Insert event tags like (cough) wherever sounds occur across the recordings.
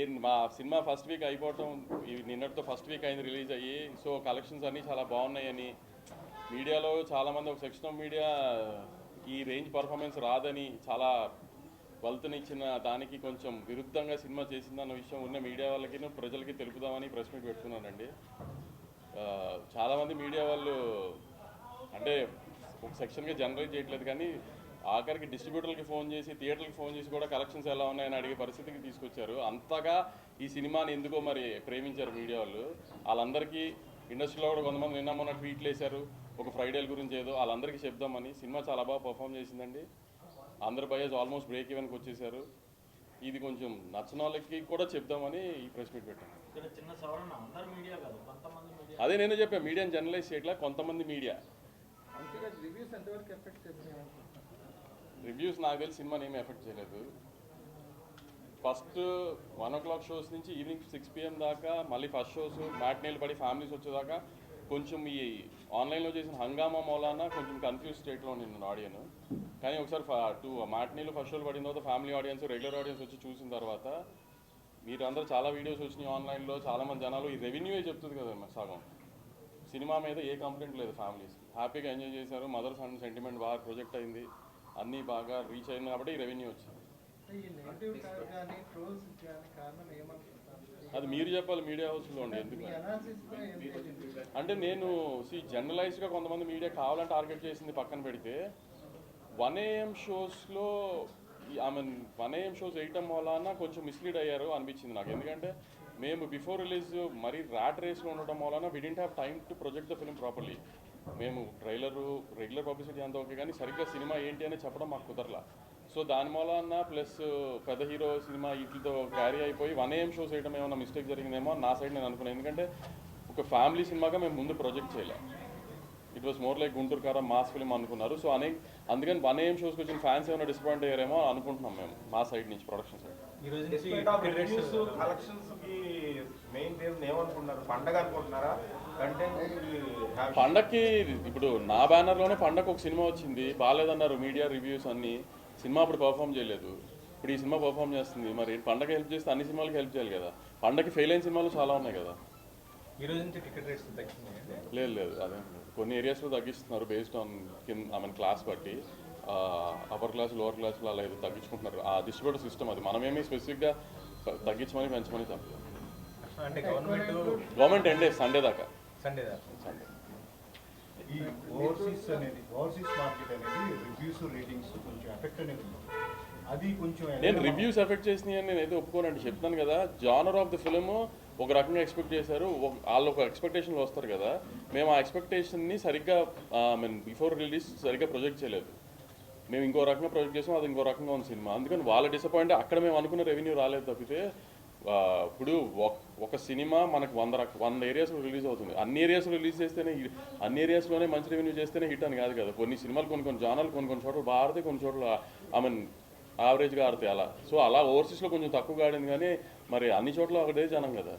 ఏం మా cinema first week అయిపోవటం నిన్నటితో ఫస్ట్ వీక్ అయింది రిలీజ్ అయ్యి సో కలెక్షన్స్ అన్నీ చాలా బాగున్నాయని. మీడియాలో చాలామంది ఒక సెక్షన్ ఆఫ్ మీడియా ఈ రేంజ్ పర్ఫార్మెన్స్ రాదని చాలా ఇచ్చిన దానికి కొంచెం విరుద్ధంగా సినిమా చేసిందన్న విషయం ఉన్న మీడియా వాళ్ళకి ప్రజలకి తెలుపుదామని ప్రెస్ మీట్ పెట్టుకున్నానండి. చాలామంది మీడియా వాళ్ళు అంటే ఒక సెక్షన్గా జనరేట్ చేయట్లేదు కానీ ఆఖరికి డిస్ట్రిబ్యూటర్లకి ఫోన్ చేసి థియేటర్కి ఫోన్ చేసి కూడా కలెక్షన్స్ ఎలా ఉన్నాయని అడిగే పరిస్థితికి తీసుకొచ్చారు. అంతగా ఈ సినిమాని ఎందుకో మరి ప్రేమించారు మీడియా వాళ్ళు. వాళ్ళందరికీ ఇండస్ట్రీలో కూడా కొంతమంది నిన్న మొన్న ట్వీట్లు వేశారు. ఒక ఫ్రైడేల గురించి ఏదో వాళ్ళందరికీ చెప్దామని. సినిమా చాలా బాగా పర్ఫామ్ చేసిందండి. అందరు బయస్ ఆల్మోస్ట్ బ్రేక్ ఈవెన్కి వచ్చేసారు. ఇది కొంచెం నచ్చిన వాళ్ళకి కూడా చెప్దామని ఈ ప్రెస్ మీట్ పెట్టాను ఇక్కడ చిన్న సవరణ అందరు మీడియా కాదు కొంతమంది మీడియా. అదే నేను చెప్పాను మీడియాని జర్నలైజ్ చేయట్లా కొంతమంది మీడియా. అంతేగా రివ్యూస్ ఎంతవరకు ఎఫెక్ట్ చేసినాయి రివ్యూస్ నాకు తెలిసి సినిమాని ఏమీ ఎఫెక్ట్ చేయలేదు. First one o'clock shows నుంచి ఈవినింగ్ సిక్స్ పిఎం దాకా మళ్ళీ ఫస్ట్ షోస్ మ్యాట్నీలు పడి ఫ్యామిలీస్ వచ్చేదాకా కొంచెం ఈ ఆన్లైన్లో చేసిన హంగామా మూలాన కొంచెం కన్ఫ్యూజ్ స్టేట్లో నేను ఆడియన్. కానీ ఒకసారి టూ మ్యాట్నీలు ఫస్ట్ షోలు పడిన తర్వాత ఫ్యామిలీ ఆడియన్స్ రెగ్యులర్ ఆడియన్స్ వచ్చి చూసిన తర్వాత మీరు అందరూ చాలా వీడియోస్ వచ్చినాయి ఆన్లైన్లో చాలామంది జనాలు ఈ రెవెన్యూయే చెప్తుంది కదా సగం. సినిమా మీద ఏ కంప్లైంట్ లేదు ఫ్యామిలీస్ హ్యాపీగా ఎంజాయ్ చేశారు. మదర్స్ అండ్ సెంటిమెంట్ బాగా ప్రొజెక్ట్ అయింది. అన్నీ బాగా రీచ్ అయింది కాబట్టి రెవెన్యూ వచ్చింది. అది మీరు చెప్పాలి మీడియా హౌస్లో ఉండి ఎందుకు? అంటే నేను సి జర్నలైజ్గా కొంతమంది మీడియా కావాలని టార్గెట్ చేసింది పక్కన పెడితే one AM షోస్లో I mean one AM shows వేయటం వలన కొంచెం మిస్లీడ్ అయ్యారు అనిపించింది నాకు. ఎందుకంటే మేము బిఫోర్ రిలీజ్ మరీ ర్యాట్ రేస్లో ఉండటం వలన we didn't have time to project the film properly మేము ట్రైలర్ రెగ్యులర్ పబ్లిసిటీ అంతా ఓకే కానీ సరిగ్గా సినిమా ఏంటి అని చెప్పడం మాకు కుదరలా. సో దాని మూలన ప్లస్ పెద్ద హీరో సినిమా వీటితో క్యారీ అయిపోయి వన్ ఏఎం షోస్ వేయడం ఏమైనా మిస్టేక్ జరిగిందేమో నా సైడ్ నేను అనుకున్నాను ఎందుకంటే ఒక ఫ్యామిలీ సినిమాగా మేము ముందు ప్రొజెక్ట్ చేయలేం. It was more like Guntur Karam mass film అనుకున్నారు. సో అనే అందుకని వన్ ఏఎం షోస్కి వచ్చిన ఫ్యాన్స్ ఏమైనా డిసప్పాయింట్ అయ్యారేమో అనుకుంటున్నాం మేము మా సైడ్ నుంచి ప్రొడక్షన్ సైడ్ మెయిన్ ఏమనుకుంటున్నారు పండగ అనుకుంటున్నారా? కంటెంట్ పండక్కి ఇప్పుడు నా బ్యానర్లోనే పండగ ఒక సినిమా వచ్చింది. బాగాలేదన్నారు మీడియా రివ్యూస్ అన్ని. సినిమా అప్పుడు పర్ఫామ్ చేయలేదు. ఇప్పుడు ఈ సినిమా పర్ఫామ్ చేస్తుంది. మరి పండగ హెల్ప్ చేస్తే అన్ని సినిమాలకి హెల్ప్ చేయాలి కదా. పండగకి ఫెయిల్ అయిన సినిమాలు చాలా ఉన్నాయి కదా. నుంచి టికెట్ రేట్స్ లేదు లేదు. అదే కొన్ని ఏరియాస్లో తగ్గిస్తున్నారు బేస్డ్ ఆన్ కింద మీన్ క్లాస్ బట్టి. అప్పర్ క్లాస్ లోవర్ క్లాస్లో అలా ఏదో తగ్గించుకుంటున్నారు. ఆ డిస్ట్రిబ్యూటర్ సిస్టమ్ అది. మనమేమి స్పెసిఫిక్గా తగ్గించమని పెంచమని చెప్పలేదు అంటే గవర్నమెంట్ గవర్నమెంట్ ఎండే సండే దాకా. సండే దాకా. సండే ఈ ఓవర్సీస్ అనేది ఓవర్సీస్ మార్కెట్ అనేది రివ్యూస్ రేటింగ్స్ కొంచెం ఎఫెక్ట్ అనేది ఉంది. అది కొంచెం నేను రివ్యూస్ ఎఫెక్ట్ చేసినాయి అని నేను ఒప్పుకోనండి. చెప్తాను కదా జానర్ ఆఫ్ ద ఫిల్మ్ ఒక రకంగా ఎక్స్పెక్ట్ చేశారు. ఒక- వాళ్ళు ఒక ఎక్స్పెక్టేషన్లో వస్తారు కదా. మేము ఆ ఎక్స్పెక్టేషన్ని సరిగ్గా ఐ మీన్ బిఫోర్ రిలీజ్ సరిగ్గా ప్రొజెక్ట్ చేయలేదు. మేము ఇంకో రకంగా ప్రొజెక్ట్ చేసాం అది ఇంకో రకంగా ఉంది సినిమా. అందుకని వాళ్ళ డిసప్పాయింట్ అక్కడ మేము అనుకున్న రెవెన్యూ రాలేదు తప్పితే ఇప్పుడు ఒక- సినిమా మనకు వంద రక వంద ఏరియాస్లో రిలీజ్ అవుతుంది. అన్ని ఏరియాస్లో రిలీజ్ చేస్తేనే అన్ని ఏరియాస్లోనే మంచి రెవెన్యూ చేస్తేనే హిట్ అని కాదు కదా. కొన్ని సినిమాలు కొన్ని కొన్ని జానాలు కొన్ని కొన్ని చోట్ల బాగా ఆడితే కొన్ని చోట్ల ఐ మీన్ యావరేజ్గా ఆడతాయి అలా. సో అలా ఓవర్సీస్లో కొంచెం తక్కువగా ఆడింది కానీ మరి అన్ని చోట్ల ఒకటే జనం కదా.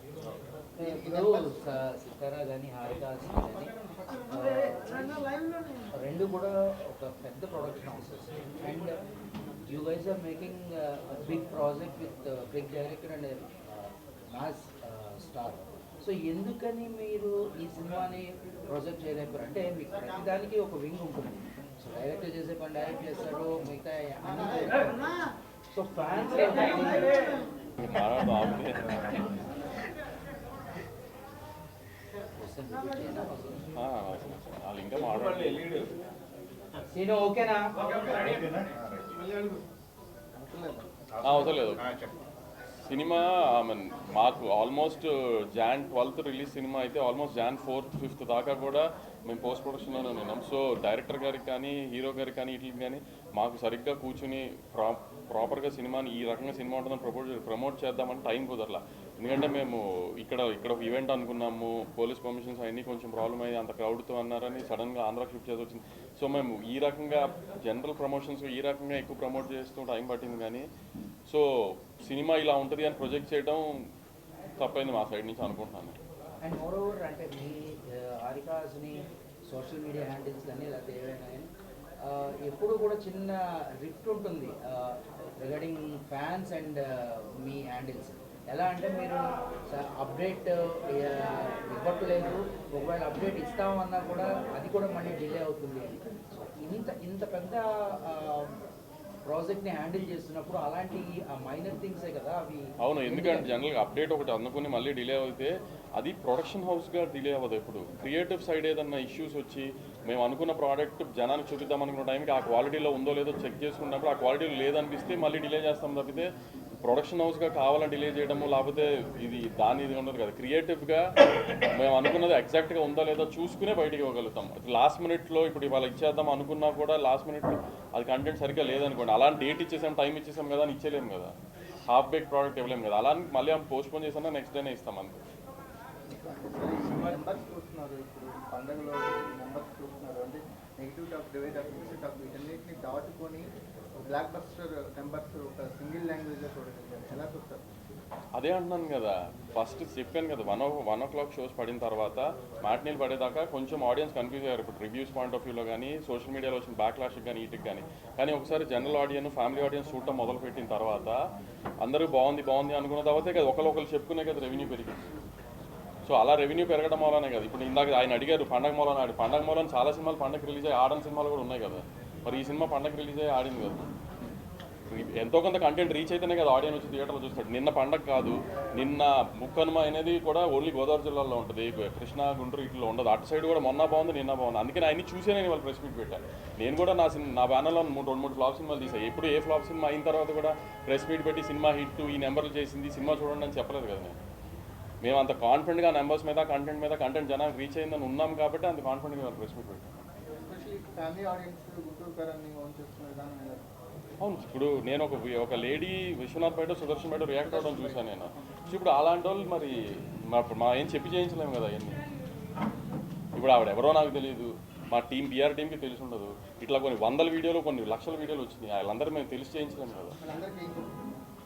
రెండు కూడా ఒక పెద్ద production houses and you guys are making big project with big director and mass star so ఎందుకని మీరు ఈ సినిమాని ప్రొజెక్ట్ చేయలేకపోయారు? అంటే మీకు ప్రతిదానికి ఒక వింగ్ ఉంటుంది. సో డైరెక్టర్ చేసే పని డైరెక్ట్ చేస్తాడు మిగతా. సో ఫ్యాన్స్ సీను ఓకేనా? ఓకేనా ఆ, అవసరం లేదు సినిమా mean, మాకు almost Jan twelfth release cinema అయితే ఆల్మోస్ట్ జాన్ ఫోర్త్ ఫిఫ్త్ దాకా కూడా మేము పోస్ట్ ప్రొడక్షన్లోనే ఉన్నాం. సో డైరెక్టర్ గారికి కానీ హీరో గారికి కానీ వీటికి కానీ మాకు సరిగ్గా కూర్చుని ప్రా ప్రాపర్గా సినిమాని ఈ రకంగా సినిమా ఉంటుందని ప్రపోజ్ ప్రమోట్ చేద్దామని టైం కుదరలా. ఎందుకంటే మేము ఇక్కడ ఇక్కడ ఒక ఈవెంట్ అనుకున్నాము పోలీస్ పర్మిషన్స్ అవన్నీ కొంచెం ప్రాబ్లం అయ్యి అంత క్రౌడ్తో అన్నారని సడన్గా ఆంధ్ర షిఫ్ట్ చేసి వచ్చింది. సో మేము ఈ రకంగా జనరల్ ప్రమోషన్స్ ఈ రకంగా ఎక్కువ ప్రమోట్ చేస్తూ టైం పట్టింది కానీ సో సినిమా ఇలా ఉంటుంది అని ప్రొజెక్ట్ చేయడం తప్పైంది మా సైడ్ నుంచి అనుకుంటున్నాను అండ్ మోర్ ఓవర్ అంటే మీ హారికాస్ని సోషల్ మీడియా హ్యాండిల్స్ కానీ లేకపోతే ఏవైనా కానీ, ఎప్పుడు కూడా చిన్న రిఫ్ట్ ఉంటుంది రిగార్డింగ్ ఫ్యాన్స్ అండ్ మీ హ్యాండిల్స్ ఎలా అంటే మీరు అప్డేట్ ఇవ్వట్లేదు. ఒకవేళ అప్డేట్ ఇస్తామన్నా కూడా అది కూడా మళ్ళీ డిలే అవుతుంది. సో ఇంత ఇంత పెద్ద ప్రాజెక్ట్ని హ్యాండిల్ చేస్తున్నప్పుడు అలాంటి మైనర్ థింగ్సే కదా అవి అవును ఎందుకంటే జనరల్గా అప్డేట్ ఒకటి అందుకుని మళ్ళీ డిలే అయితే అది ప్రొడక్షన్ హౌస్గా డిలే అవ్వదు ఎప్పుడు. క్రియేటివ్ సైడ్ ఏదన్నా ఇష్యూస్ వచ్చి మేము అనుకున్న ప్రోడక్ట్ జనానికి చూపిద్దాం అనుకున్న టైంకి ఆ క్వాలిటీలో ఉందో లేదో చెక్ చేసుకున్నప్పుడు ఆ క్వాలిటీలో లేదనిపిస్తే మళ్ళీ డిలే చేస్తాం తప్పితే ప్రొడక్షన్ హౌస్గా కావాలని డిలే చేయడము లేకపోతే ఇది దాని ఇది ఉండదు కదా. క్రియేటివ్గా మేము అనుకున్నది ఎగ్జాక్ట్గా ఉందో లేదో చూసుకునే బయటికి ఇవ్వగలుగుతాం. లాస్ట్ మినిట్లో ఇప్పుడు ఇవాళ ఇచ్చేద్దాం అనుకున్నా కూడా లాస్ట్ మినిట్లో అది కంటెంట్ సరిగ్గా లేదనుకోండి. అలాంటి డేట్ ఇచ్చేసాం టైం ఇచ్చేసాం కదా అని ఇచ్చేలేము కదా. హాఫ్ బేక్ ప్రోడక్ట్ ఇవ్వలేము కదా. అలా అని మళ్ళీ పోస్ట్ పోన్ చేసినా నెక్స్ట్ డేనే ఇస్తాం అంతే. నెగిటివ్ టాక్ డివైడ్ టాక్ వీటన్నిటిని దాటుకొని బ్లాక్ బస్టర్ నెంబర్స్ ఒక సింగిల్ లాంగ్వేజ్లో చూడగలిగారు. ఎలా చూస్తారు? అదే అంటున్నాను కదా. ఫస్ట్ చెప్పాను కదా one o one o'clock shows పడిన తర్వాత మ్యాట్నీలు పడేదాకా కొంచెం ఆడియన్స్ కన్ఫ్యూజ్ అయ్యారు. ఇప్పుడు రివ్యూస్ పాయింట్ ఆఫ్ వ్యూలో కానీ సోషల్ మీడియాలో వచ్చిన బ్యాక్ లాష్కి కానీ వీటికి కానీ కానీ ఒకసారి జనరల్ ఆడియన్స్ ఫ్యామిలీ ఆడియన్స్ చూడటం మొదలు పెట్టిన తర్వాత అందరూ బాగుంది బాగుంది అనుకున్న తర్వాతే కదా ఒకరు ఒకరు చెప్పుకునే కదా రెవెన్యూ పెరిగింది సో అలా రెవెన్యూ పెరగడం వల్లనే కదా. ఇప్పుడు ఇందాక ఆయన అడిగారు పండగ మూలన ఆడి పండగ మూలన చాలా సినిమాలు పండగ రిలీజ్ అయ్యి ఆడని సినిమాలు కూడా ఉన్నాయి కదా. మరి ఈ సినిమా పండగ రిలీజ్ అయ్యి ఆడింది కదా. ఎంతో కొంత కంటెంట్ రీచ్ అయితేనే కదా ఆడియన్స్ వచ్చి థియేటర్లో చూస్తాడు. నిన్న పండగ కాదు నిన్న ముక్కనుమ అనేది కూడా ఓన్లీ గోదావరి జిల్లాలో ఉంటుంది. కృష్ణా గుంటూరు ఇట్లా ఉండదు. అటు సైడ్ కూడా మొన్న బాగుంది నిన్న బాగుంది. అందుకని ఆయన్ని చూసే నేను వాళ్ళు ప్రెస్ మీట్ పెట్టాను నేను కూడా నా సినిమా నా బ్యానర్లో మూడు రెండు మూడు ఫ్లాప్ సినిమాలు తీసాయి ఎప్పుడు ఏ ఫ్లాప్ సినిమా అయిన తర్వాత కూడా ప్రెస్ మీట్ పెట్టి సినిమా హిట్ ఈ నెంబర్లు చేసింది సినిమా చూడండి అని చెప్పలేదు కదా నేను. మేము అంత కాన్ఫిడెంట్గా నెంబర్స్ మీద కంటెంట్ మీద కంటెంట్ జనానికి రీచ్ అయిందని ఉన్నాం కాబట్టి అంత కాన్ఫిడెంట్గా ప్రెస్ మీట్ పెట్టాను అవును. ఇప్పుడు నేను ఒక ఒక లేడీ విశ్వనాథ్ బయట సుదర్శన్ బయట రియాక్ట్ అవ్వడం చూసాను నేను. సో ఇప్పుడు అలాంటి వాళ్ళు మరి మా మా ఏం చెప్పి చేయించలేము కదా అవన్నీ. ఇప్పుడు ఆవిడ ఎవరో నాకు తెలియదు. మా టీం బీఆర్ టీంకి తెలిసి ఉండదు. ఇట్లా కొన్ని వందల వీడియోలు కొన్ని లక్షల వీడియోలు వచ్చినాయి. వాళ్ళందరూ మేము తెలిసి చేయించలేము కదా.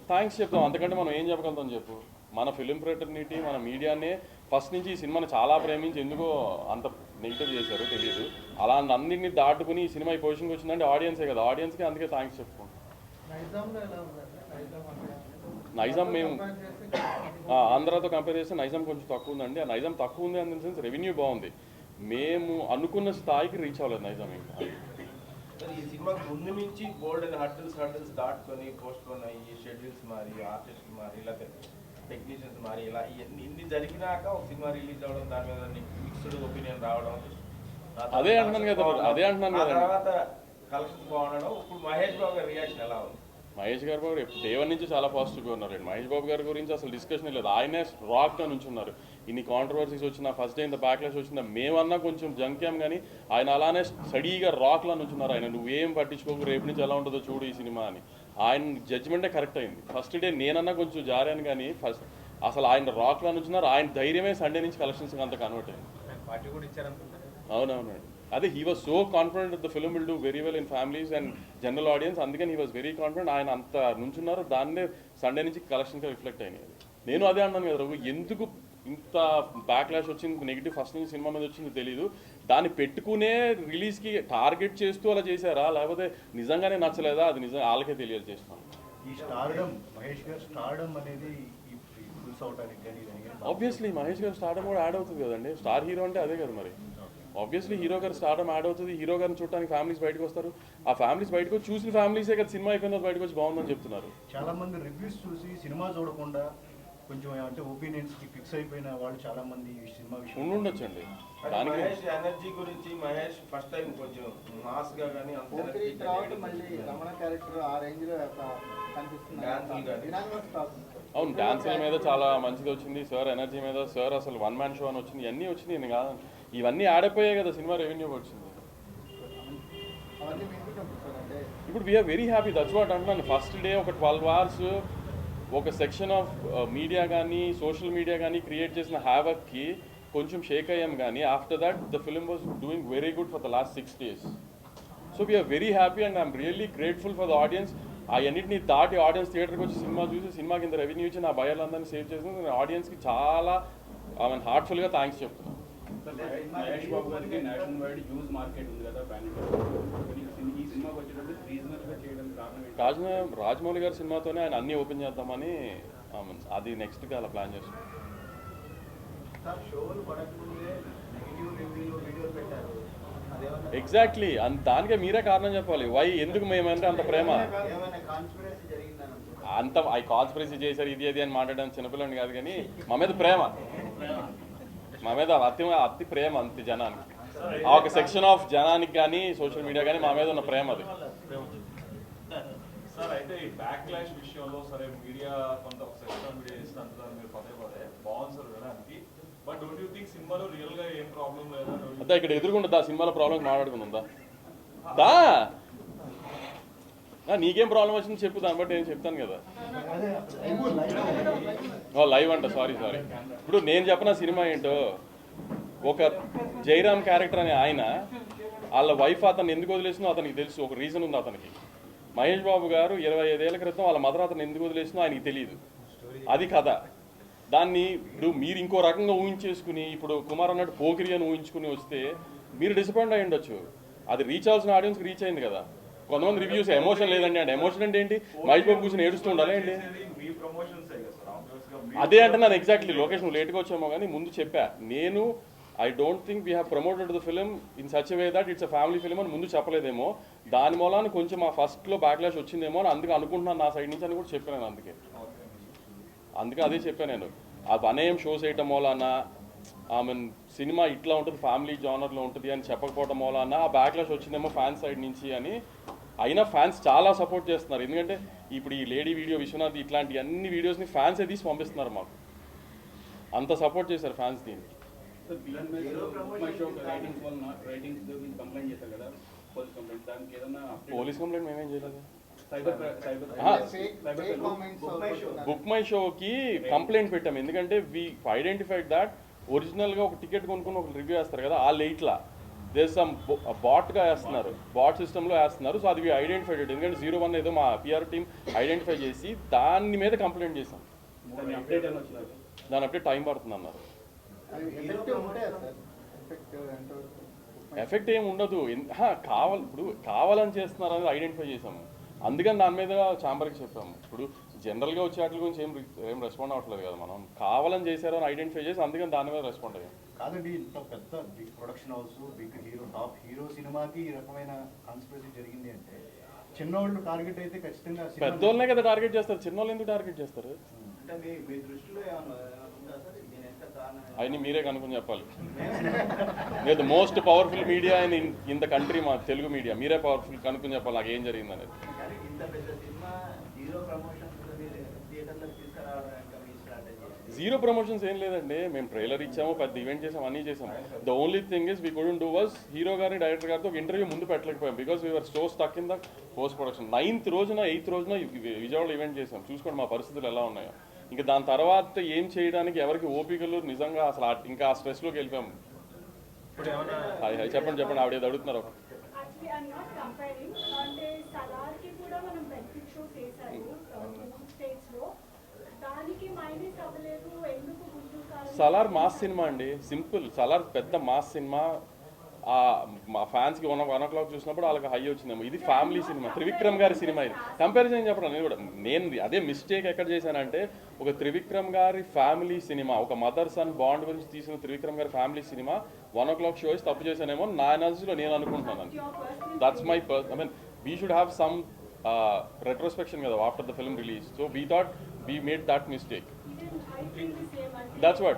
థ్యాంక్స్ చెప్తాం. అంతకంటే మనం ఏం చెప్పగలుగుతాం చెప్పు? మన ఫిలిం ఫ్రెటర్నిటీ మన మీడియానే ఫస్ట్ నుంచి ఈ సినిమాని చాలా ప్రేమించి ఎందుకో అంత నెగిటివ్ చేశారు తెలియదు. అలా అన్నింటినీ దాటుకుని ఈ సినిమా ఈ పొజిషన్కి వచ్చిందంటే ఆడియన్సే కదా. ఆడియన్స్కి అందుకే థ్యాంక్స్ చెప్పుకుంటాం నైజాం మేము ఆంధ్రాతో కంపేర్ చేస్తే నైజాం కొంచెం తక్కువ ఉందండి. ఆ నైజాం తక్కువ ఉంది అన్న సెన్స్ రెవెన్యూ బాగుంది. మేము అనుకున్న స్థాయికి రీచ్ అవ్వలేదు నైజాం ఇంకా ఈ సినిమాకి ముందు బోల్డ్ దాటుకొని అయ్యి షెడ్యూల్స్ మారి మారి ఇలా టెక్నీషియన్స్ మారి ఇలా ఇన్ని జరిగినాక ఒక సినిమా రిలీజ్ అవ్వడం దాని మీద మిక్స్డ్ ఒపీనియన్ రావడం అదే అంటున్నాను కదా అదే అంటున్నాను ఆ కదండి. తర్వాత కలెక్షన్స్ బాగుండడం ఇప్పుడు మహేష్ బాబు రియాక్షన్ ఎలా ఉంది? మహేష్ గారు బాబు రేపు డే వన్ నుంచి చాలా పాజిటివ్గా ఉన్నారండి మహేష్ బాబు గారి గురించి అసలు డిస్కషన్ లేదు. ఆయనే రాక్గా నుంచున్నారు ఇన్ని కాంట్రవర్సీస్ వచ్చినా ఫస్ట్ డే ఇంత బ్యాక్లాష్ వచ్చినా మేమన్నా కొంచెం జంక్యాం కానీ ఆయన అలానే స్టడీగా రాక్లా నుంచున్నారు ఆయన. నువ్వేం పట్టించుకోకు రేపు నుంచి ఎలా ఉంటుందో చూడు ఈ సినిమా అని. ఆయన జడ్జిమెంటే కరెక్ట్ అయింది. ఫస్ట్ డే నేనన్నా కొంచెం జారాను కానీ ఫస్ట్ అసలు ఆయన రాక్లా నుంచున్నారు ఆయన ధైర్యమే సండే నుంచి కలెక్షన్స్ అంత కన్వర్ట్ అయింది. అవునవునండి. అదే he was so confident the film will do very well in families and general audience అందుకని హీ వాజ్ వెరీ కాన్ఫిడెంట్ ఆయన అంత నుంచున్నారు. దాన్నే సండే నుంచి కలెక్షన్గా రిఫ్లెక్ట్ అయినాయి. నేను అదే అన్నాను కదా రఘు ఎందుకు ఇంత బ్యాక్లాష్ వచ్చింది? నెగిటివ్ ఫస్ట్ నుంచి సినిమా మీద వచ్చింది తెలియదు దాన్ని పెట్టుకునే రిలీజ్కి టార్గెట్ చేస్తూ అలా చేశారా? లేకపోతే నిజంగానే నచ్చలేదా? అది నిజంగా వాళ్ళకే తెలియాలి చేస్తున్నాను ఈ స్టార్డమ్ మహేష్ గారు స్టార్డమ్ అనేది ఆబ్వియస్లీ మహేష్ గారు స్టార్డమ్ కూడా యాడ్ అవుతుంది కదండి. స్టార్ హీరో అంటే అదే కదా మరి. ఆబ్వియస్లీ హీరో గారు స్టార్డమ్ యాడ్ అవుతుంది. హీరో గారిని చూడడానికి ఫ్యామిలీస్ బయటకు వస్తారు. ఆ ఫ్యామిలీస్ బయటకు వచ్చి చూసిన ఫ్యామిలీసే కదా సినిమా అయిపోయిన తర్వాత బయటకు వచ్చి బాగుందని చెప్తున్నారు. చాలా మంది రివ్యూస్ చూసి సినిమా చూడకుండా కొంచెం అంటే ఒపీనియన్స్కి ఫిక్స్ అయిపోయిన వాళ్ళు చాలా మంది ఈ సినిమా విషయం ఉండుండొచ్చండి. అంటే దానికి మహేష్ ఎనర్జీ గురించి మహేష్ ఫస్ట్ టైం కొంచెం మాస్గా తెలియడం మళ్ళీ. రమణ క్యారెక్టర్ ఆ రేంజ్లో. అవును డాన్సుల మీద చాలా మంచిది వచ్చింది. సార్ ఎనర్జీ మీద సార్ అసలు వన్ మ్యాన్ షో అని వచ్చింది. ఇవన్నీ వచ్చింది నేను కాదు ఇవన్నీ యాడ్ కదా సినిమా రెవెన్యూ వచ్చింది. ఇప్పుడు we're very happy that's what అంటున్నాను ఫస్ట్ డే ఒక ట్వెల్వ్ అవర్స్ ఒక సెక్షన్ ఆఫ్ మీడియా కానీ సోషల్ మీడియా కానీ క్రియేట్ చేసిన హ్యావక్కి కొంచెం షేక్ అయ్యాం కానీ after that the film was doing very good for the last six days so we're very happy and I'm really grateful for the audience అవన్నింటినీ దాటి audience థియేటర్కి వచ్చి సినిమా చూసి సినిమా కింద రెవెన్యూ ఇచ్చి నా భయాలందరినీ సేవ్ చేసిన ఆడియన్స్కి చాలా ఐ మీన్ హార్ట్ఫుల్గా థ్యాంక్స్ చెప్తున్నాను. మహేష్ బాబు గారికి నేషనల్ వైడ్ హ్యూజ్ మార్కెట్ ఉంది కదా పాన్ ఇండియా ఈ సినిమాకి వచ్చేటప్పుడు రీజనల్గా చేయడానికి కారణం ఏంటి? రాజ్ రాజమౌళి గారి సినిమాతోనే ఆయన అన్నీ ఓపెన్ చేద్దామని అది నెక్స్ట్కి అలా ప్లాన్ చేస్తున్నాం సార్ షోలు పడకముందే నెగిటివ్ రివ్యూలు వీడియోలు పెట్టారు. అదేమన్నా ఎగ్జాక్ట్లీ అంత దానికే మీరే కారణం చెప్పాలి. వై ఎందుకు మేమంటే అంత ప్రేమ? అంత ఐ కాన్స్పిరసీ చేశారు ఇది అది అని మాట్లాడడం చిన్నపిల్లని కాదు కానీ మా మీద ప్రేమ. మా మీద అతి అతి ప్రేమ అంతే జనానికి. ఆ ఒక సెక్షన్ ఆఫ్ జనానికి కానీ సోషల్ మీడియా కానీ మా మీద ఉన్న ప్రేమ అది. సార్ అయితే ఈ బ్యాక్ క్లాష్ విషయంలో సరే మీడియా కొంత ఒక సెక్షన్ మీడియా అంటున్నారు మీరు పదే పదే బాగుంది సార్ వినడానికి. బట్ డోంట్ యూ థింక్ సినిమాలో రియల్గా ఏం ప్రాబ్లం లేదా? అదే ఇక్కడ ఎదురుకుంటుందా? సినిమాలో ప్రాబ్లం మాట్లాడుకుందా దా! నీకేం ప్రాబ్లం వచ్చింది చెప్పు దాన్ని బట్టి నేను చెప్తాను కదా. ఓ లైవ్ అంట. సారీ సారీ ఇప్పుడు నేను చెప్పిన సినిమా ఏంటో ఒక జైరామ్ క్యారెక్టర్ అనే ఆయన వాళ్ళ వైఫ్ అతను ఎందుకు వదిలేసినో అతనికి తెలుసు ఒక రీజన్ ఉంది అతనికి. మహేష్ బాబు గారు ఇరవై ఐదేళ్ళ క్రితం వాళ్ళ మదర్ అతను ఎందుకు వదిలేసినో ఆయనకి తెలియదు. అది కథ. దాన్ని ఇప్పుడు మీరు ఇంకో రకంగా ఊహించేసుకుని ఇప్పుడు కుమార్ అన్నట్టు పోకిరి అని ఊహించుకుని వస్తే మీరు డిసప్పాయింట్ అయి ఉండొచ్చు అది రీచ్ అవ్వాల్సిన ఆడియన్స్కి రీచ్ అయింది కదా. కొంతమంది రివ్యూస్ ఎమోషన్ లేదండి అంటే ఎమోషన్ అంటే ఏంటి? మహేష్ బాబు కూర్చొని ఏడుస్తూ ఉండాలి అండి. అదే అంటున్నాను ఎగ్జాక్ట్లీ లొకేషన్ లేట్గా వచ్చామో కానీ ముందు చెప్పా. నేను I don't think we have promoted the film in such way that it's a family film అని ముందు చెప్పలేదేమో. దాని మూలాన కొంచెం మా ఫస్ట్లో బ్యాక్లాష్ వచ్చిందేమో అని అందుకే అనుకుంటున్నాను నా సైడ్ నుంచి అని కూడా చెప్పాను అందుకే. అందుకే అదే చెప్పాను నేను. ఆ వనయం షోస్ వేయటం మూలాన ఐ మీన్ సినిమా ఇట్లా ఉంటుంది ఫ్యామిలీ జానర్లో ఉంటుంది అని చెప్పకపోవటం మూలాన ఆ బ్యాక్లాష్ వచ్చిందేమో ఫ్యాన్ సైడ్ నుంచి అని అయినా ఫ్యాన్స్ చాలా సపోర్ట్ చేస్తున్నారు. ఎందుకంటే ఇప్పుడు ఈ లేడీ వీడియో విశ్వనాథ్ ఇట్లాంటి అన్ని వీడియోస్ని ఫ్యాన్స్ తీసి పంపిస్తున్నారు మాకు. అంత సపోర్ట్ చేశారు ఫ్యాన్స్ కదా పోలీస్ కంప్లైంట్ దానికి ఏదన్నా పోలీస్ కంప్లైంట్ మేమేం చేయలేదు. బుక్ మై షోకి కంప్లైంట్ పెట్టాం. ఎందుకంటే వి ఐడెంటిఫైడ్ దాట్ ఒరిజినల్గా ఒక టికెట్ కొనుక్కుని ఒక రివ్యూ వేస్తారు కదా ఆ లైట్లా దేర్ సమ్ బాట్గా వేస్తున్నారు. బాట్ సిస్టంలో వేస్తున్నారు. సో అది వి ఐడెంటిఫైడ్ ఎందుకంటే జీరో వన్ ఏదో మా పిఆర్ టీమ్ ఐడెంటిఫై చేసి దాని మీద కంప్లైంట్ చేసాం దాని అప్డేట్ టైం పడుతుంది అన్నారు. ఎఫెక్ట్ ఎంతవరకు ఎఫెక్ట్ ఏం ఉండదు. కావాలి ఇప్పుడు కావాలని చేస్తున్నారు అనేది ఐడెంటిఫై చేసాము అందుకని దాని మీద ఛాంబర్కి చెప్పాము. ఇప్పుడు జనరల్గా వచ్చే వాటి గురించి ఏం ఏం రెస్పాండ్ అవ్వట్లేదు కదా మనం. కావాలని చేశారు అని ఐడెంటిఫై చేసి అందుకని దాని మీద రెస్పాండ్ అయ్యాం. కాదండి ఇంత పెద్ద big production house big hero top hero సినిమాకి ఈ రకమైన కాన్స్పిరసీ జరిగింది అంటే చిన్నోళ్ళు టార్గెట్ అయితే ఖచ్చితంగా సినిమా- పెద్దోళ్ళనే కదా టార్గెట్ చేస్తారు చిన్నోళ్ళు ఎందుకు టార్గెట్ చేస్తారు? అవన్నీ మీరే కనుక్కొని చెప్పాలి. (laughs) లేదు most powerful media in in the country మా తెలుగు మీడియా మీరే పవర్ఫుల్ కనుక్కొని చెప్పాలి నాకు ఏం జరిగింది అనేది కానీ ఇంత పెద్ద సినిమా జీరో ప్రమోషన్స్ ఏం లేదండి. మేము ట్రైలర్ ఇచ్చాము పెద్ద ఈవెంట్ చేసాము అన్నీ చేసాము. The only thing is we couldn't do was hero గారిని డైరెక్టర్ గారితో ఒక ఇంటర్వ్యూ ముందు పెట్టలేకపోయాం. Because we're so stuck in the post production ninth రోజున ఎయిత్ రోజున వి- వి- విజయవాడలో ఈవెంట్ చేసాం. చూసుకోండి మా పరిస్థితులు ఎలా ఉన్నాయో. ఇంకా దాని తర్వాత ఏం చేయడానికి ఎవరికి ఓపికలు నిజంగా అసలు ఇంకా ఆ స్ట్రెస్లోకి వెళ్ళిపోయాము చెప్పండి చెప్పండి. ఆవిడ ఏదో అడుగుతున్నారు యాక్చువల్లీ ఐఎమ్ నాట్ కంపేరింగ్ అంటే సలార్కి కూడా మనం బెనిఫిట్ షోస్ వేశారు టూ స్టేట్స్లో దానికి మైనస్ అవ్వలేదు ఎందుకు గుంటూరు కారం సలార్ మాస్ సినిమా అండి. సింపుల్. సలార్ పెద్ద మాస్ సినిమా. ఆ మా ఫ్యాన్స్కి వన్ వన్ ఓ క్లాక్ చూసినప్పుడు వాళ్ళకి హై వచ్చిందేమో. ఇది ఫ్యామిలీ సినిమా. త్రివిక్రమ్ గారి సినిమా ఇది. కంపారిజన్ చెప్పడం నేను కూడా. నేను అదే మిస్టేక్ ఎక్కడ చేశానంటే ఒక త్రివిక్రమ్ గారి ఫ్యామిలీ సినిమా ఒక మదర్ సన్ బాండ్ గురించి తీసిన త్రివిక్రమ్ గారి family cinema one o'clock shows తప్పు చేశానేమో నా ఎనర్జీలో నేను అనుకుంటున్నాను that's my purse I mean we should have some retrospection కదా after the film release so we thought we made that mistake That's what.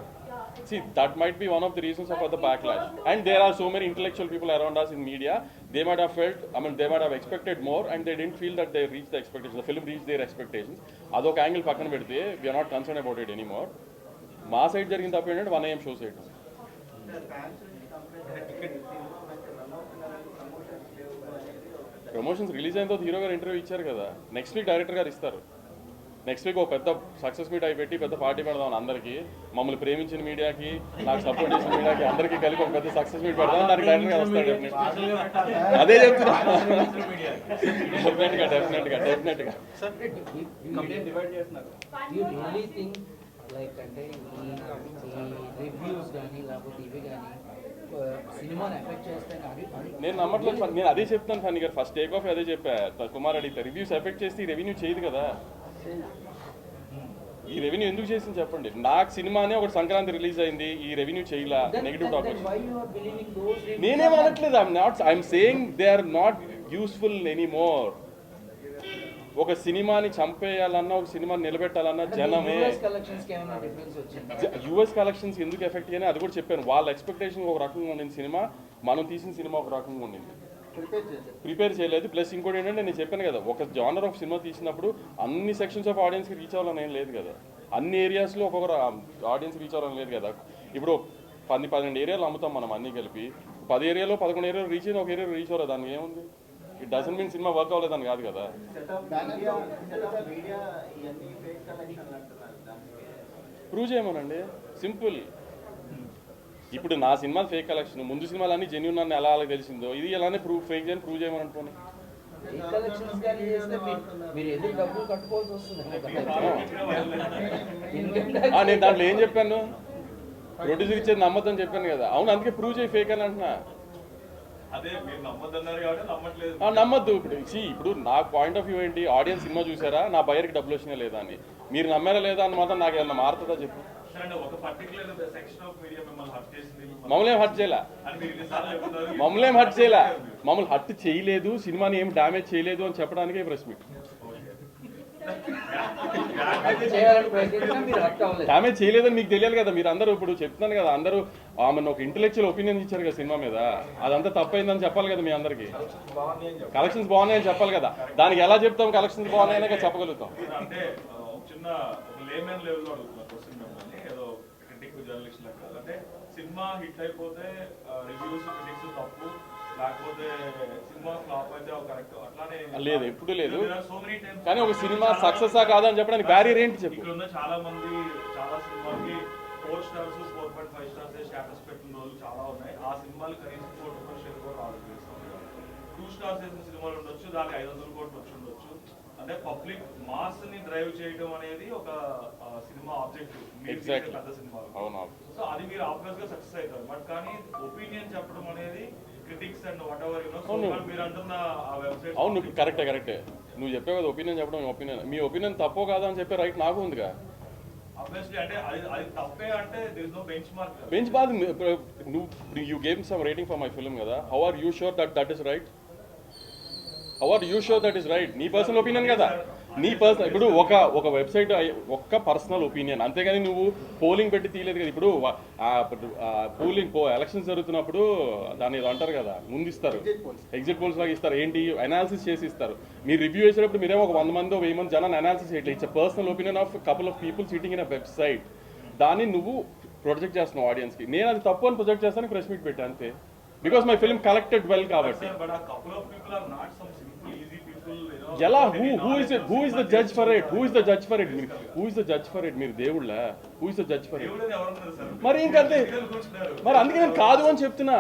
See, that might be one of the reasons for the backlash. And there are so many intellectual people around us in media. They might have felt, I mean, they might have expected more, and they didn't feel that they reached the expectations. The film reached their expectations. అదొక angle పక్కన పెడితే we're not concern about it anymore మా side జరిగిన తప్పు ఏంటంటే one AM show side promotions release అయిన తర్వాత hero గారు ఇంటర్వ్యూ ఇచ్చారు కదా నెక్స్ట్ వీక్ డైరెక్టర్ గారు ఇస్తారు నెక్స్ట్ వీక్ ఒక పెద్ద సక్సెస్ మీట్ అయి పెట్టి పెద్ద పార్టీ పెడదాం అందరికీ. మమ్మల్ని ప్రేమించిన మీడియాకి నాకు సపోర్ట్ చేసిన మీడియాకి అందరికీ కలిపి ఒక పెద్ద సక్సెస్ మీట్ పెడదాం. దానికి డైరెక్టర్ గారు వస్తాడు. అదే చెప్తున్నా. డెఫినెట్గా డెఫినెట్గా డెఫినెట్గా లైక్ అంటే రివ్యూస్ కానీ లేకపోతే ఇవి కానీ నేను నమ్మట్లేదు ఫన్- నేను అదే చెప్తాను ఫన్నీ గారు. ఫస్ట్ టేక్ ఆఫ్ అదే చెప్పా. కుమార్ అడిగితే రివ్యూస్ ఎఫెక్ట్ చేస్తే రెవెన్యూ చేయదు కదా. ఈ రెవెన్యూ ఎందుకు చేసింది చెప్పండి? నాకు సినిమానే ఒకటి సంక్రాంతి రిలీజ్ అయింది ఈ రెవెన్యూ చేయలా నెగిటివ్ reviews నేనేం are- అనట్లేదు I'm not I'm saying they are not useful anymore ఒక సినిమాని చంపేయాలన్నా ఒక సినిమాని నిలబెట్టాలన్నా జనమే? యుఎస్ కలెక్షన్స్ ఎందుకు ఎఫెక్ట్ అని అది కూడా చెప్పాను. వాళ్ళ ఎక్స్పెక్టేషన్ ఒక రకంగా ఉండింది సినిమా మనం తీసిన సినిమా ఒక రకంగా ఉండింది. ప్రిపేర్ చేయలేదు. ప్లస్ ఇంకోటి ఏంటంటే నేను చెప్పాను కదా ఒక జానర్ ఆఫ్ సినిమా తీసినప్పుడు అన్ని సెక్షన్స్ ఆఫ్ ఆడియన్స్కి రీచ్ అవ్వాలని ఏం లేదు కదా. అన్ని ఏరియాస్లో ఒక్కొక్కరు ఆడియన్స్ రీచ్ అవ్వాలని లేదు కదా. ఇప్పుడు పది పన్నెండు ఏరియాలు అమ్ముతాం మనం అన్ని కలిపి. పది ఏరియాలో పదకొండు ఏరియాలో రీచ్ అయిన ఒక ఏరియా రీచ్ అవ్వలేదు దానికి ఏముంది? It doesn't mean cinema work అవ్వలేదని కాదు కదా. దానికి ప్రూవ్ చేయమనండి. సింపుల్ ఇప్పుడు నా సినిమా ఫేక్ కలెక్షన్ ముందు సినిమాలన్నీ జెన్యున్ అని ఎలా అలా తెలిసిందో ఇది ఎలానే ప్రూవ్ ఫేక్ అని ప్రూవ్ చేయమని అనుకోని ఈ collections కానీ చేస్తే మీరు- మీరు ఎందుకు డబ్బులు కట్టుకోవాల్సి వస్తుంది? Income tax ఆ, నేను దాంట్లో ఏం చెప్పాను? ప్రొడ్యూసర్ ఇచ్చేది నమ్మద్దని చెప్పాను కదా. అవును అందుకే ప్రూవ్ చేయి ఫేక్ అని అంటున్నా. అదే మీరు నమ్మద్దన్నారు కాబట్టి నమ్మట్లేదు. ఆ, నమ్మద్దు. ఇప్పుడు ఇప్పుడు నా పాయింట్ ఆఫ్ వ్యూ ఏంటి? ఆడియన్స్ సినిమా చూసారా? నా బయర్కి డబ్బులు వచ్చినా లేదా అని. మీరు నమ్మారా లేదా అని మాత్రం నాకు ఏమన్నా మారుతుందా చెప్పు. మిమ్మల్ని ఏం హర్ట్ చేయలే? మమ్మల్ని ఏం హర్ట్ చేయలే? మమ్మల్ని హర్ట్ చేయలేదు సినిమాని ఏం డ్యామేజ్ చేయలేదు అని చెప్పడానికే ప్రెస్ మీట్ డ్యామేజ్ చేయలేదని మీకు తెలియాలి కదా మీరు అందరూ ఇప్పుడు చెప్తున్నాను కదా అందరూ ఆమెను ఒక ఇంటెలెక్చువల్ ఒపీనియన్ ఇచ్చారు కదా సినిమా మీద. అదంతా తప్పైందని చెప్పాలి కదా మీ అందరికి. కలెక్షన్స్ బాగున్నాయని చెప్పాలి కదా. దానికి ఎలా చెప్తాం? కలెక్షన్స్ బాగున్నాయనే చెప్పగలుగుతాం. చిన్న ఒక లేమెన్ లెవెల్లో అడుగుతున్నారు క్వశ్చన్ మిమ్మల్ని ఏదో క్రిటిక్ జర్నలిస్ట్ లెక్క అంటే సినిమా హిట్ అయిపోతే రివ్యూస్ క్రిటిక్స్ తప్పు. లేకపోతే సినిమా ఫ్లాప్ అయితే కరెక్ట్. అట్లానే లేదు, ఎప్పుడూ లేదు. కానీ ఒక సినిమా సక్సెస్ ఆ కాదా అని చెప్పడానికి బ్యారియర్ ఏంటి చెప్పు? ఇక్కడ ఉన్న చాలా మంది చాలా సినిమాకి four stars four point five stars status పెట్టిన రోజులు చాలా ఉన్నాయి. ఆ సినిమాలు కనీసం కోటి రూపాయలు కూడా రాలేదు టూ స్టార్స్ వేసిన సినిమాలు ఉండొచ్చు దానికి ఐదు వందల కోట్లు అంటే పబ్లిక్ మాస్ని డ్రైవ్ చేయడం అనేది ఒక సినిమా ఆబ్జెక్టివ్. పెద్ద సినిమా అవును సో అది మీరు ఆబ్వియస్గా సక్సెస్ అవుతారు. బట్ కానీ ఒపీనియన్ చెప్పడం అనేది critics and whatever you know. మీరు అంటున్న ఆ వెబ్సైట్ అవును నువ్వు కరెక్టే కరెక్టే. నువ్వు చెప్పావు కదా ఒపీనియన్ చెప్పడం ఒపీనియన్. మీ ఒపీనియన్ తప్పో కాదా అని చెప్పే రైట్ నాకు ఉందిగా. బెంచ్ బాద్ నువ్వు you game some rating for my film కదా. How are you sure that that is right are you sure that is right నీ పర్సనల్ ఒపీనియన్ కదా. నీ పర్సనల్ ఇప్పుడు ఒక ఒక వెబ్సైట్ ఒక్క పర్సనల్ ఒపీనియన్ అంతేగాని నువ్వు పోలింగ్ పెట్టి తీయలేదు కదా. ఇప్పుడు పోలింగ్ ఎలక్షన్స్ జరుగుతున్నప్పుడు దాన్ని అంటారు కదా. ముందు ఇస్తారు. ఎగ్జిట్ పోల్స్ లాగా ఇస్తారు. ఏంటి? అనాలిసిస్ చేసి ఇస్తారు. మీరు రివ్యూ చేసేటప్పుడు మీరేమో ఒక వంద మంది వెయ్యి మంది జనాన్ని అనాలిసిస్ చేయట్లేదు it's personal opinion of couple of people sitting in a website దాన్ని నువ్వు ప్రొజెక్ట్ చేస్తున్నావు ఆడియన్స్కి నేను అది తప్పు అని ప్రొజెక్ట్ చేస్తాను ప్రెస్ మీట్ పెట్టా అంతే. Because my film collected well కాబట్టి. ఎలా? Who who is who is the judge for it who is the judge for it who is the judge for it మీరు దేవుళ్ళ? Who is the judge for it? మరి ఇంకంతే. మరి అందుకే నేను కాదు అని చెప్తున్నా.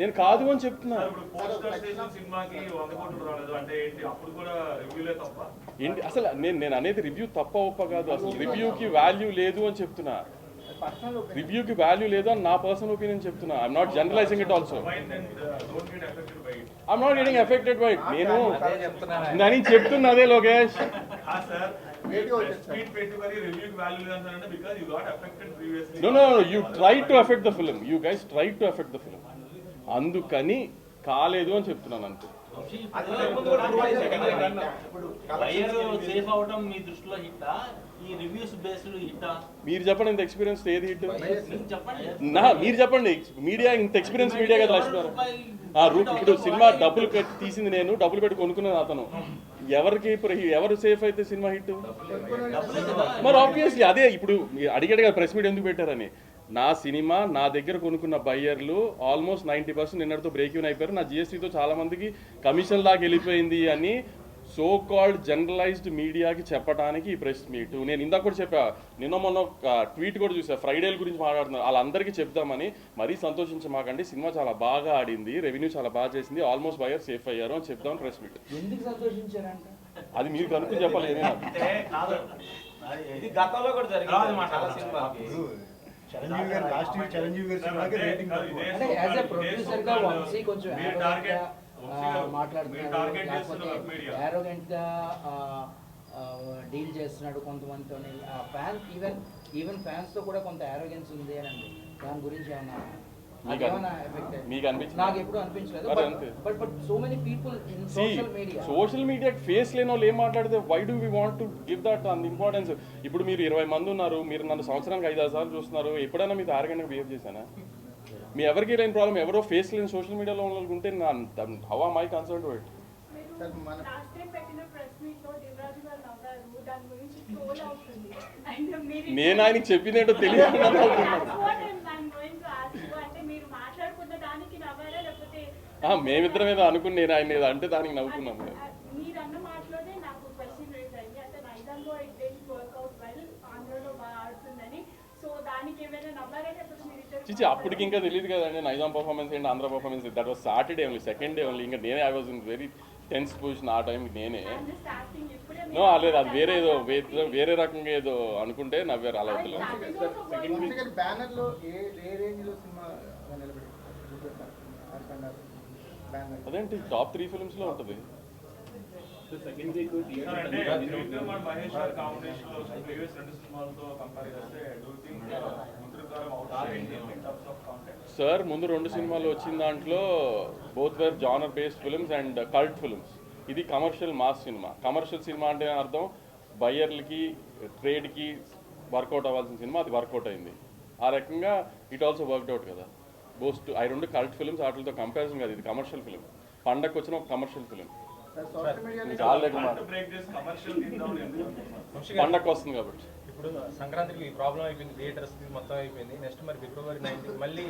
నేను కాదు అని చెప్తున్నా. ఏంటి? అసలు నేను నేను అనేది రివ్యూ తప్ప ఒప్ప కాదు. అసలు రివ్యూకి వాల్యూ లేదు అని చెప్తున్నా. రివ్యూకి వాల్యూ లేదు అని నా పర్సనల్ ఒపీనియన్ చెప్తున్నా. I'm not generalising it also I'm not getting affected by it నేను అదే చెప్తున్నాను నేను చెప్తున్నదే లోకేష్. ఆ సార్ Negative వచ్చేది, sir. స్పీడ్ పెట్టి మరి రివ్యూకి వాల్యూ లేదంటే because you got affected previously no no you try to affect the film you guys try to affect the film అందుకని కాలేదు అని చెప్తున్నాను అంతే అది సేఫ్ అవటం మీ దృష్టిలో హిట్టా? మీరు చెప్పండి ఇంత ఎక్స్పీరియన్స్ ఏది హిట్? నా మీరు చెప్పండి మీడియా ఇంత ఎక్స్పీరియన్స్ మీడియా కదా లక్ష్మీ ఆ రూ ఇప్పుడు సినిమా డబ్బులు పెట్టి తీసింది నేను డబ్బులు పెట్టి కొనుక్కున్నది అతను. ఎవరికి ఎవరు సేఫ్ అయితే సినిమా హిట్? మరి ఆబ్వియస్లీ అదే ఇప్పుడు అడిగాడు కదా ప్రెస్ మీట్ ఎందుకు పెట్టారని. నా సినిమా నా దగ్గర కొనుక్కున్న బయ్యర్లు ఆల్మోస్ట్ నైంటీ పర్సెంట్ నిన్నటితో బ్రేక్ ఈవెన్ అయిపోయారు. నా జిఎస్టీతో చాలా మందికి కమిషన్ లాగా వెళ్ళిపోయింది అని సో కాల్డ్ జనరలైజ్డ్ మీడియాకి చెప్పడానికి ఈ ప్రెస్ మీట్ నేను ఇందాక కూడా చెప్పా నిన్న మొన్న ఒక ట్వీట్ కూడా చూసా ఫ్రైడేల గురించి మాట్లాడుతున్నారు. వాళ్ళందరికీ చెప్దామని మరీ సంతోషించమాకండి సినిమా చాలా బాగా ఆడింది రెవెన్యూ చాలా బాగా చేసింది ఆల్మోస్ట్ బయర్ సేఫ్ అయ్యారు అని చెప్దామని ప్రెస్ మీట్ ఎందుకు సంతోషించారంట? అది మీరు కనుక్కుని చెప్పాలి ఏమైనా అంటే కాదు. ఇది గతంలో కూడా తర్వాత జరిగింది మాట్లాడదాం. చాలా సినిమాకి చిరంజీవి గారు లాస్ట్ ఇయర్ చిరంజీవి గారి సినిమాకి రేటింగ్ గా డీల్ చేస్తున్నాడు కొంతమందితో ఫ్యాన్స్ ఈవెన్ ఈవెన్ ఫ్యాన్స్తో కూడా కొంత అరోగెన్స్ ఉంది అని అండి దాని గురించి ఏమన్నా సోషల్ మీడియా ఫేస్ లేని వాళ్ళు ఏం మాట్లాడితే why do we want to give that అంత ఇంపార్టెన్స్ ఇప్పుడు మీరు ఇరవై మంది ఉన్నారు మీరు నన్ను సంవత్సరానికి ఐదు ఆరు సార్లు చూస్తున్నారు ఎప్పుడైనా మీతో ఆరగంటకు బిహేవ్ చేశానా? మీ ఎవరికి లేని ప్రాబ్లం ఎవరో ఫేస్ లేని సోషల్ మీడియాలో ఉంటే how are my concern to it నేను ఆయనకి చెప్పిందేంటో తెలియదు మేమిద్దరం ఏదో అనుకుని నేను ఆయన ఏదో అంటే దానికి నవ్వుకున్నాం సో దానికి ఏమైనా చిచి అప్పటికి ఇంకా తెలియదు కదండి. నైజాం పర్ఫార్మెన్స్ ఏంటి Andhra performance that was Saturday only second day only ఇంకా నేనే I was in very tense position ఆ టైంకి నేనే. నో లేదు అది వేరే ఏదో. వేరే వేరే రకంగా ఏదో అనుకుంటే నవ్వారు అలా అదేంటి టాప్ త్రీ ఫిల్మ్స్లో ఉంటుంది. సెకండ్ వీక్ సార్, అంటే త్రివిక్రమ్ అండ్ మహేష్ గారి కాంబినేషన్లో ప్రీవియస్ రెండు సినిమాలతో కంపేర్ చేస్తే do think ముద్రకారం out in terms of content sir ముందు రెండు సినిమాలు వచ్చిన దాంట్లో both were genre based films and cult films ఇది commercial mass cinema commercial cinema అంటే అర్థం? బయ్యర్లకి ట్రేడ్కి వర్కౌట్ అవ్వాల్సిన సినిమా అది వర్కౌట్ అయింది. ఆ రకంగా ఇట్ ఆల్సో వర్క్డ్ అవుట్ కదా. బోస్ట్ ఆ రెండు కల్ట్ ఫిల్మ్స్ వాటితో కంపారిజన్ కాదు ఇది కమర్షియల్ ఫిల్మ్ పండగకి వచ్చిన ఒక కమర్షియల్ ఫిల్మ్ పండగకి వస్తుంది కాబట్టి. ఇప్పుడు సంక్రాంతికి ప్రాబ్లం అయిపోయింది థియేటర్స్ మొత్తం అయిపోయింది. నెక్స్ట్ మరి ఫిబ్రవరి నైన్త్ మళ్ళీ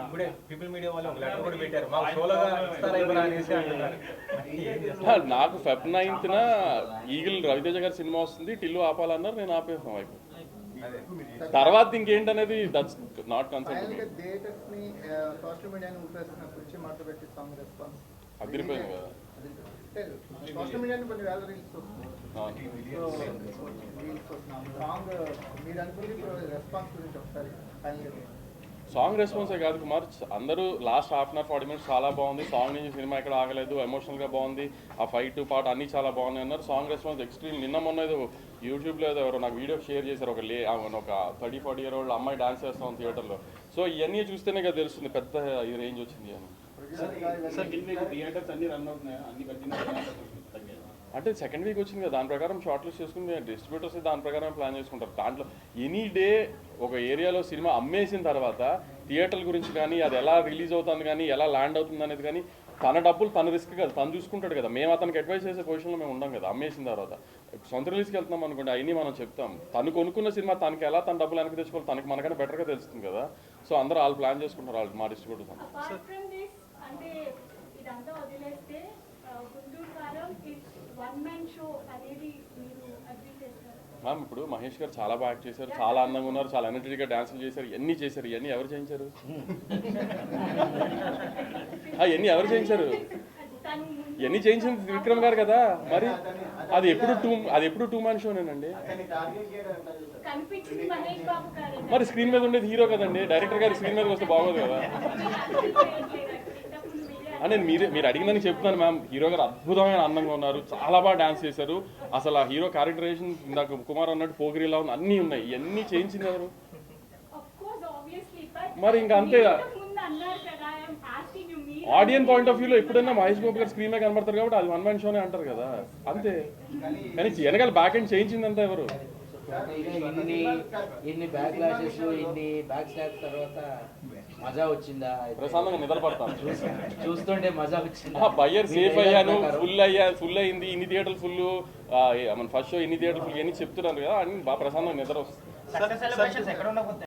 ఇప్పుడే పీపుల్ మీడియా వాళ్ళు ఒక లెటర్ కూడా పెట్టారు. మాకు సోలోగా ఇస్తారా అనేసి అంటున్నారు. నాకు ఫెబ్ నైన్త్న ఈగిల్ రవితేజ గారి సినిమా వస్తుంది. టిల్లు ఆపాలన్నారు నేను ఆపేసాం అయిపోయింది. తర్వాత ఇంకేంటనేది దట్స్ నాట్ కన్సర్న్ని అదిరిపోయింది కదా. అంటే సోషల్ మీడియాని కొన్ని వేల రీల్స్ వస్తుంది రీల్స్ వస్తున్నాం సాంగ్ మీరు అనుకుంది ఇప్పుడు రెస్పాన్స్ గురించి ఒకసారి ఫైనల్గా సాంగ్ రెస్పాన్సే కాదు కుమార్. అందరూ last half an hour forty minutes చాలా బాగుంది. సాంగ్ నుంచి సినిమా ఎక్కడ ఆగలేదు. ఎమోషనల్గా బాగుంది. ఆ ఫైట్ పాట అన్నీ చాలా బాగున్నాయి అన్నారు. సాంగ్ రెస్పాన్స్ ఎక్స్ట్రీమ్ నిన్న మొన్న ఏదో యూట్యూబ్లో ఏదో ఎవరో నాకు వీడియో షేర్ చేశారు. ఒక లే ఒక థర్టీ ఫార్టీ ఇయర్ ఓల్డ్ అమ్మాయి డాన్స్ చేస్తాం థియేటర్లో సో ఇవన్నీ చూస్తేనే కదా తెలుస్తుంది పెద్ద ఈ రేంజ్ వచ్చింది అని. సెకండ్ వీక్ అంటే సెకండ్ వీక్ వచ్చింది కదా దాని ప్రకారం షార్ట్ లిస్ట్ చేసుకుని డిస్ట్రిబ్యూటర్స్ దాని ప్రకారం ప్లాన్ చేసుకుంటారు. దాంట్లో ఎనీ డే ఒక ఏరియాలో సినిమా అమ్మేసిన తర్వాత థియేటర్ల గురించి కానీ అది ఎలా రిలీజ్ అవుతుంది కానీ ఎలా ల్యాండ్ అవుతుంది అనేది కానీ తన డబ్బులు తన రిస్క్ కదా తను చూసుకుంటాడు కదా. మేము అతనికి అడ్వైస్ చేసే పొజిషన్లో మేము ఉండం కదా అమ్మేసిన తర్వాత. సొంత రిలీజ్కి వెళ్తున్నాం అనుకోండి అవన్నీ మనం చెప్తాం. తను కొనుక్కున్న సినిమా తనకి ఎలా తన డబ్బులు వెనక్కి తెచ్చుకోవాలి తనకి మనకన్నా బెటర్గా తెలుస్తుంది కదా. సో అందరూ వాళ్ళు ప్లాన్ చేసుకుంటారు వాళ్ళు మా డిస్ట్రిబ్యూటర్స్ అంటే ఇదంతా వదిలేస్తే గుంటూరు కారం ఇట్స్ వన్ మ్యాన్ షో అనేది మీరు అగ్రీ చేస్తారు. మ్యామ్ ఇప్పుడు మహేష్ గారు చాలా బాగా యాక్ట్ చేశారు చాలా అందంగా ఉన్నారు చాలా ఎనర్జెటిక్గా డాన్సులు చేశారు ఎన్ని చేశారు ఇవన్నీ ఎవరు చేయించారు? ఇవన్నీ ఎవరు చేయించారు? ముందు- ఇవన్నీ చేయించింది విక్రమ్ గారు కదా మరి? అది ఎప్పుడు టూ అది ఎప్పుడు టూ మ్యాన్ షోనేనండి మరి స్క్రీన్ మీద ఉండేది హీరో కదండి డైరెక్టర్ గారు స్క్రీన్ మీదకి వస్తే బాగోదు కదా. (laughs) అని నేను మీరే మీరు అడిగినని చెప్తున్నాను మ్యామ్ హీరో గారు అద్భుతమైన అందంగా ఉన్నారు. చాలా బాగా డాన్స్ చేశారు. అసలు ఆ హీరో క్యారెక్టరైజేషన్ ఇందాక కుమార్ అన్నట్టు పోగిరిలా ఉంది. అన్నీ ఉన్నాయి. ఇవన్నీ చేయించింది ఎవరు? మరి ఇంకా అంతే. ఆడియన్ పాయింట్ ఆఫ్ వ్యూలో ఎప్పుడైనా మహేష్ బాబు గారు స్క్రీన్ మీద కనబడతారు కాబట్టి అది వన్ మ్యాన్ షోనే అంటారు కదా. అంతే. కానీ వెనకాల బ్యాక్ ఎండ్ చేయించిందంతా ఎవరు? ఇన్ని ఇన్ని బ్యాక్ లాషెస్ ఇన్ని బ్యాక్ స్టాప్ తర్వాత మజా వచ్చిందా? ప్రశాంతంగా నిద్రపడతాను. చూస్తుంటే మజా వచ్చిందా? బయ్యర్ సేఫ్ అయ్యాను. ఫుల్ అయ్యా ఫుల్ అయింది ఇన్ని థియేటర్లు ఫుల్ మన ఫస్ట్ షో ఇన్ని థియేటర్లు ఫుల్ ఇవన్నీ చెప్తున్నారు కదా అని బాగా ప్రశాంతంగా నిద్ర వస్తుంది.